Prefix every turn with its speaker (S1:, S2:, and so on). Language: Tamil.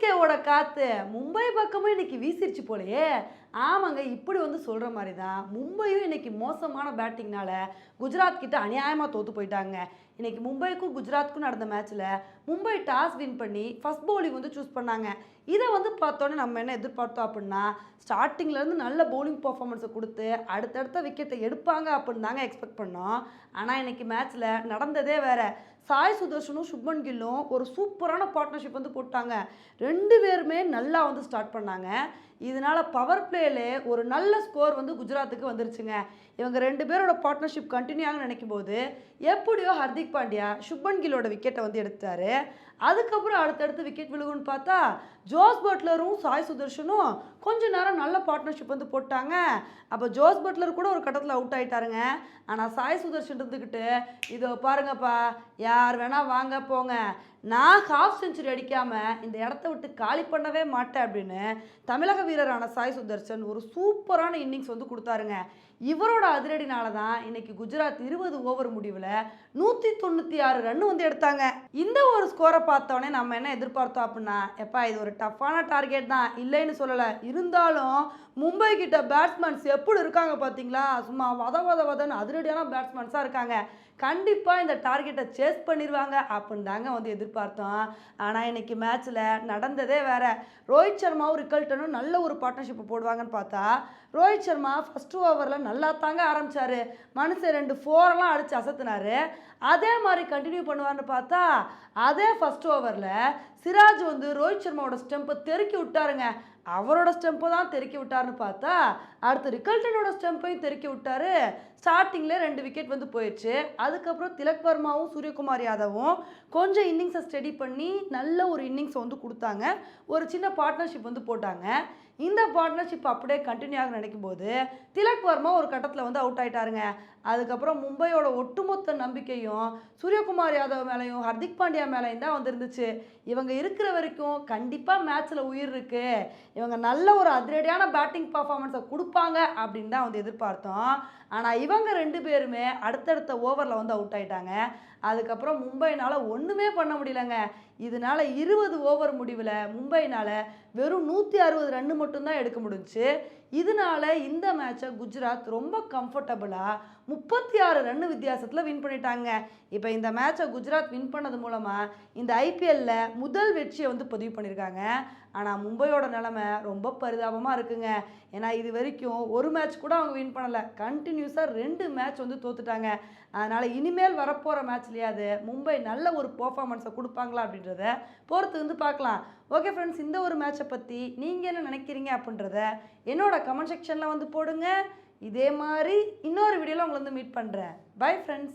S1: இயற்கையோட காத்து மும்பை பக்கமும் இன்னைக்கு வீசிருச்சு போலயே. ஆமாங்க இப்படி வந்து சொல்கிற மாதிரி தான் மும்பையும் இன்னைக்கு மோசமான பேட்டிங்னால குஜராத் கிட்ட அநியாயமாக தோற்று போயிட்டாங்க. இன்னைக்கு மும்பைக்கும் குஜராத்துக்கும் நடந்த மேட்ச்சில் மும்பை டாஸ் வின் பண்ணி ஃபஸ்ட் பவுலிங் வந்து சூஸ் பண்ணாங்க. இதை வந்து பார்த்தோன்னே நம்ம என்ன எதிர்பார்த்தோம் அப்படின்னா ஸ்டார்டிங்லேருந்து நல்ல பவுலிங் பர்ஃபார்மன்ஸை கொடுத்து அடுத்தடுத்த விக்கெட்டை எடுப்பாங்க அப்படின்னு தாங்க எக்ஸ்பெக்ட் பண்ணோம். ஆனால் இன்னைக்கு மேட்ச்சில் நடந்ததே வேறு. சாய் சுதர்ஷனும் சுப்மன் கில்லும் ஒரு சூப்பரான பார்ட்னர்ஷிப் வந்து போட்டாங்க. ரெண்டு பேருமே நல்லா வந்து ஸ்டார்ட் பண்ணாங்க. இதனால பவர் பிளேல ஒரு நல்ல ஸ்கோர் வந்து குஜராத்துக்கு வந்துருச்சுங்க. இவங்க ரெண்டு பேரோட பார்ட்னர்ஷிப் கண்டினியூ ஆகும் நினைக்கும் போது எப்படியோ ஹர்திக் பாண்டியா சுப்மன் கில்லோட விக்கெட்டை வந்து எடுத்தார் அதுக்கப்புறம் அடுத்தடுத்து விக்கெட் விழுகுன்னு பார்த்தா ஜோஸ் பட்லரும் சாய் சுதர்ஷனும் கொஞ்ச நேரம் நல்ல பார்ட்னர்ஷிப் வந்து போட்டாங்க. அப்போ ஜோஸ் பட்லர் கூட ஒரு கட்டத்தில் அவுட் ஆகிட்டாருங்க ஆனால் சாய் சுதர்ஷன் இருந்துக்கிட்டு இதோ பாருங்கப்பா யார் வேணால் வாங்க போங்க. நான் ஹாஃப் செஞ்சுரி அடிக்காமல் இந்த இடத்த விட்டு காலி பண்ணவே மாட்டேன் அப்படின்னு தமிழக வீரரான சாய் சுதர்ஷன் ஒரு சூப்பரான இன்னிங்ஸ் வந்து கொடுத்தாருங்க. இவரோட அதிரடினால தான் இன்னைக்கு குஜராத் இருபது ஓவர் முடிவில் நூற்றி தொண்ணூற்றி ஆறு ரன் வந்து எடுத்தாங்க. இந்த ஒரு ஸ்கோரை பார்த்தோன்னே நம்ம என்ன எதிர்பார்த்தோம் அப்படின்னா எப்பா இது ஒரு டஃப்பான டார்கெட் தான். இல்லைன்னு சொல்லலை. இருந்தாலும் மும்பை கிட்ட பேட்ஸ்மேன்ஸ் எப்படி இருக்காங்க பார்த்தீங்களா? சும்மா வத வத வதன்னு அதிரடியான பேட்ஸ்மேன்ஸாக இருக்காங்க. கண்டிப்பாக இந்த டார்கெட்டை சேஸ் பண்ணிடுவாங்க அப்படின்னு தாங்க வந்து எதிர்பார்த்தோம். ஆனால் இன்னைக்கு மேட்ச்சில் நடந்ததே வேற. ரோஹித் சர்மாவும் ரிக்கல்டனும் நல்ல ஒரு பார்ட்னர்ஷிப் போடுவாங்கன்னு பார்த்தா ரோஹித் சர்மா ஃபஸ்ட்டு ஓவரில் நல்லா தாங்க ஆரம்பித்தார் மனுஷன் ரெண்டு ஃபோரெல்லாம் அடித்து அசத்துனார். அதே மாதிரி கண்டினியூ பண்ணுவார்னு பார்த்தா அதே ஃபஸ்ட் ஓவரில் சிராஜ் வந்து ரோஹித் சர்மாவோட ஸ்டெம்பை தெருக்கி விட்டாருங்க. அவரோட ஸ்டெம்பை தான் தெருக்கி விட்டாருன்னு பார்த்தா அடுத்து ரிக்கல்டனோட ஸ்டெம்பையும் தெருக்கி விட்டாரு. ஸ்டார்டிங்லேயே ரெண்டு விக்கெட் வந்து போயிடுச்சு. அதுக்கப்புறம் திலக் வர்மாவும் சூரியகுமார் யாதவும் கொஞ்சம் இன்னிங்ஸை ஸ்டடி பண்ணி நல்ல ஒரு இன்னிங்ஸை வந்து கொடுத்தாங்க. ஒரு சின்ன பார்ட்னர்ஷிப் வந்து போட்டாங்க. இந்த பார்ட்னர்ஷிப் அப்படியே கண்டினியூ ஆக நினைக்கும் போது திலக் வர்மா ஒரு கட்டத்தில் வந்து அவுட் ஆகிட்டாருங்க அதுக்கப்புறம் மும்பையோட ஒட்டுமொத்த நம்பிக்கையும் சூரியகுமார் யாதவ் மேலேயும் ஹர்திக் பாண்டியா மேலேயும் தான் வந்துருந்துச்சு. இவங்க இருக்கிற வரைக்கும் கண்டிப்பாக மேட்ச்சில் உயிர் இருக்குது இவங்க நல்ல ஒரு அதிரடியான பேட்டிங் பர்ஃபார்மன்ஸை கொடுப்பாங்க அப்படின்னு தான் வந்து எதிர்பார்த்தோம். ஆனால் இவங்க ரெண்டு பேருமே அடுத்தடுத்த ஓவரில் வந்து அவுட் ஆகிட்டாங்க அதுக்கப்புறம் மும்பைனால் ஒன்றுமே பண்ண முடியலங்க. இதனால இருபது ஓவர் முடிவில் மும்பைனால் வெறும் நூற்றி அறுபது ரன்னு மட்டும்தான் எடுக்க முடிஞ்சுச்சு. இதனால இந்த மேட்சை குஜராத் ரொம்ப கம்ஃபர்டபுளாக முப்பத்தி ஆறு ரன்னு வித்தியாசத்தில் வின் பண்ணிட்டாங்க. இப்போ இந்த மேட்சை குஜராத் வின் பண்ணது மூலமாக இந்த ஐபிஎல்லில் முதல் வெற்றியை வந்து பதிவு பண்ணியிருக்காங்க ஆனால் மும்பையோட நிலமை ரொம்ப பரிதாபமாக இருக்குங்க. ஏன்னா இது வரைக்கும் ஒரு மேட்ச் கூட அவங்க வின் பண்ணலை. கண்டினியூஸாக ரெண்டு மேட்ச் வந்து தோத்துட்டாங்க. அதனால் இனிமேல் வரப்போகிற மேட்ச்லேயாவது மும்பை நல்ல ஒரு பர்ஃபார்மன்ஸை கொடுப்பாங்களா அப்படின்றத பொறுத்து வந்து பார்க்கலாம். ஓகே ஃப்ரெண்ட்ஸ் இந்த ஒரு மேட்சை பற்றி நீங்கள் என்ன நினைக்கிறீங்க அப்படின்றத என்னோட கமெண்ட் செக்ஷனில் வந்து போடுங்க. இதே மாதிரி இன்னொரு வீடியோவில் உங்களை வந்து மீட் பண்ணுறேன் பை ஃப்ரெண்ட்ஸ்